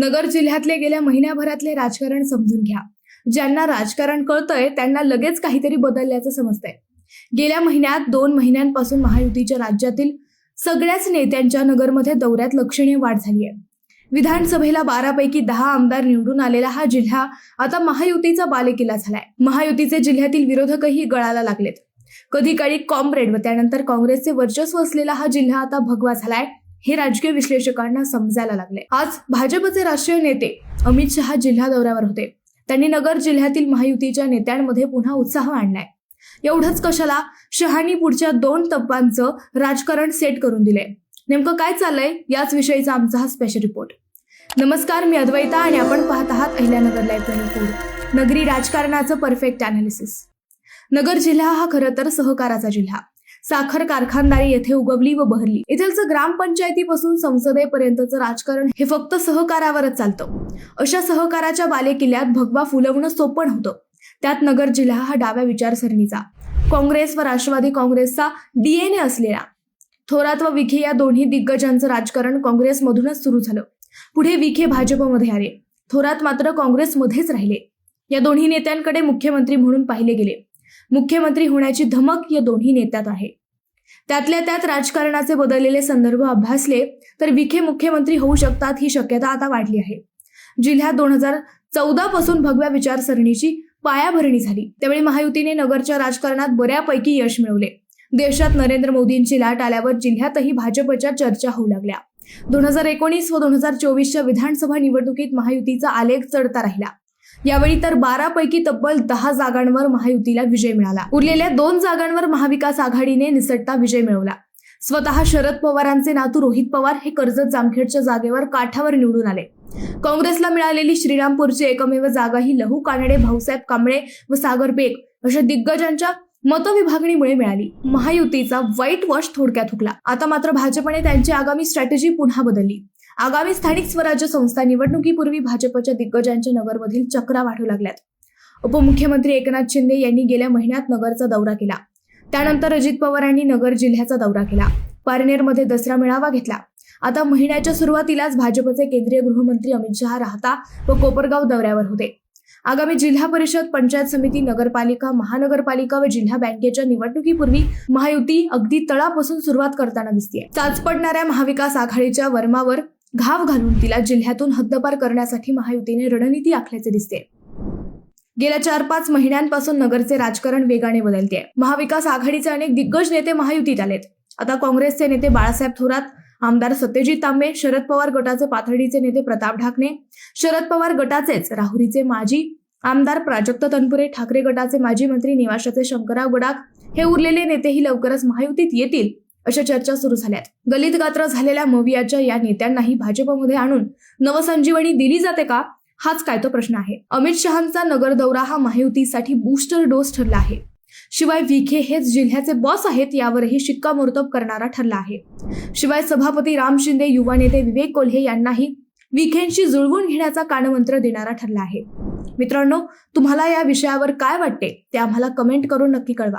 नगर जिल्ह्यातले गेल्या महिन्याभरातले राजकारण समजून घ्या. ज्यांना राजकारण कळतंय त्यांना लगेच काहीतरी बदलल्याचं समजतंय. गेल्या महिन्यात दोन महिन्यांपासून महायुतीच्या राज्यातील सगळ्याच नेत्यांच्या नगरमध्ये दौऱ्यात लक्षणीय वाढ झाली आहे विधानसभेला बारापैकी दहा आमदार निवडून आलेला हा जिल्हा आता महायुतीचा बालेकिल्ला झालाय. महायुतीचे जिल्ह्यातील विरोधकही गळाला लागलेत. कधी काळी कॉम्रेड व त्यानंतर काँग्रेसचे वर्चस्व असलेला हा जिल्हा आता भगवा झालाय. हे राजकीय विश्लेषकांना समजायला लागले. आज भाजपचे राष्ट्रीय नेते अमित शहा जिल्हा दौऱ्यावर होते. त्यांनी नगर जिल्ह्यातील महायुतीच्या नेत्यांमध्ये पुन्हा उत्साह आणलाय. एवढंच कशाला? शहानी पुढच्या दोन टप्प्यांचं राजकारण सेट करून दिले नेमकं काय चाललंय? याच विषयीचा आमचा हा स्पेशल रिपोर्ट नमस्कार मी अद्वैता आणि आपण पाहत आहात अहिल्यानगर लाईव्ह नगरी राजकारणाचं परफेक्ट अनालिसिस नगर जिल्हा हा खरं तर सहकाराचा जिल्हा. साखर कारखानदारी येथे उगवली व बहरली. इथलचं ग्रामपंचायतीपासून संसदेपर्यंतचं राजकारण हे फक्त सहकारावरच चालतं. अशा सहकाराच्या बालेकिल्ल्यात भगवा फुलवणं सोपं होतं त्यात नगर जिल्हा हा डाव्या विचारसरणीचा. काँग्रेस व राष्ट्रवादी काँग्रेसचा डीएनए असलेला. थोरात व विखे या दोन्ही दिग्गजांचं राजकारण काँग्रेसमधूनच सुरू झालं. पुढे विखे भाजपमध्ये आले. थोरात मात्र काँग्रेसमध्येच राहिले. या दोन्ही नेत्यांकडे मुख्यमंत्री म्हणून पाहिले गेले. मुख्यमंत्री होण्याची धमक या दोन्ही नेत्यात आहे. त्यातल्या त्यात राजकारणाचे बदललेले संदर्भ अभ्यासले तर विखे मुख्यमंत्री होऊ शकतात ही शक्यता आता वाढली आहे. जिल्ह्यात दोन हजार चौदा पासून भगव्या विचारसरणीची पायाभरणी झाली. त्यावेळी महायुतीने नगरच्या राजकारणात बऱ्यापैकी यश मिळवले. देशात नरेंद्र मोदींची लाट आल्यावर जिल्ह्यातही भाजपच्या चर्चा होऊ लागल्या. दोन हजार एकोणीस व दोन हजार चोवीसच्या विधानसभा निवडणुकीत महायुतीचा आलेख चढता राहिला. यावेळी तर बारा पैकी तब्बल दहा जागांवर महायुतीला विजय मिळाला. उरलेल्या दोन जागांवर महाविकास आघाडीने निसटता विजय मिळवला. स्वतः शरद पवारांचे नातू रोहित पवार हे कर्जत जामखेडच्या जागेवर काठावर निवडून आले. काँग्रेसला मिळालेली श्रीरामपूरची एकमेव जागा ही लहू कानडे भाऊसाहेब कांबळे व सागर बेग अशा दिग्गजांच्या मतविभागणीमुळे मिळाली. महायुतीचा वाईट वॉश थोडक्यात हुकला. आता मात्र भाजपने त्यांची आगामी स्ट्रॅटेजी पुन्हा बदलली. आगामी स्थानिक स्वराज्य संस्था निवडणुकीपूर्वी भाजपच्या दिग्गजांच्या नगरमधील चक्रा वाढू लागल्यात. उपमुख्यमंत्री एकनाथ शिंदे यांनी गेल्या महिन्यात नगरचा दौरा केला. त्यानंतर अजित पवारांनी नगर जिल्ह्याचा दौरा केला. पारनेरमध्ये दसरा मेळावा घेतला. आता महिन्याच्या सुरुवातीलाच भाजपचे केंद्रीय गृहमंत्री अमित शहा राहता व कोपरगाव दौऱ्यावर होते. आगामी जिल्हा परिषद पंचायत समिती नगरपालिका महानगरपालिका व जिल्हा बँकेच्या निवडणुकीपूर्वी महायुती अगदी तळापासून सुरुवात करताना दिसते चाच पडणाऱ्या महाविकास आघाडीच्या वर्मावर घाव घालून तिला जिल्ह्यातून हद्दपार करण्यासाठी महायुतीने रणनीती आखल्याचे दिसते. गेल्या चार पाच महिन्यांपासून नगरचे राजकारण वेगाने बदलते. महाविकास आघाडीचे अनेक दिग्गज नेते महायुतीत आलेत. आता काँग्रेसचे नेते बाळासाहेब थोरात आमदार सत्यजित तांबे शरद पवार गटाचे पाथर्डीचे नेते प्रताप ढाकणे शरद पवार गटाचेच राहुरीचे माजी आमदार प्राजक्त तनपुरे ठाकरे गटाचे माजी मंत्री निवासाचे शंकरराव गडाख हे उरलेले नेतेही लवकरच महायुतीत येतील. अशा चर्चा सुरू झाल्यात. गलित गात्र झालेल्या मवियाच्या या नेत्यांनाही भाजपमध्ये आणून नवसंजीवनी दिली जाते का? हाच काय तो प्रश्न आहे. अमित शहांचा नगर दौरा हा महायुतीसाठी बूस्टर डोस ठरला आहे. शिवाय विखे हेच जिल्ह्याचे बॉस आहेत यावरही शिक्कामोर्तब करणारा ठरला आहे. शिवाय सभापती राम शिंदे युवा नेते विवेक कोल्हे यांनाही विखेंशी जुळवून घेण्याचा कानमंत्र देणारा ठरला आहे. मित्रांनो तुम्हाला या विषयावर काय वाटते ते आम्हाला कमेंट करून नक्की कळवा.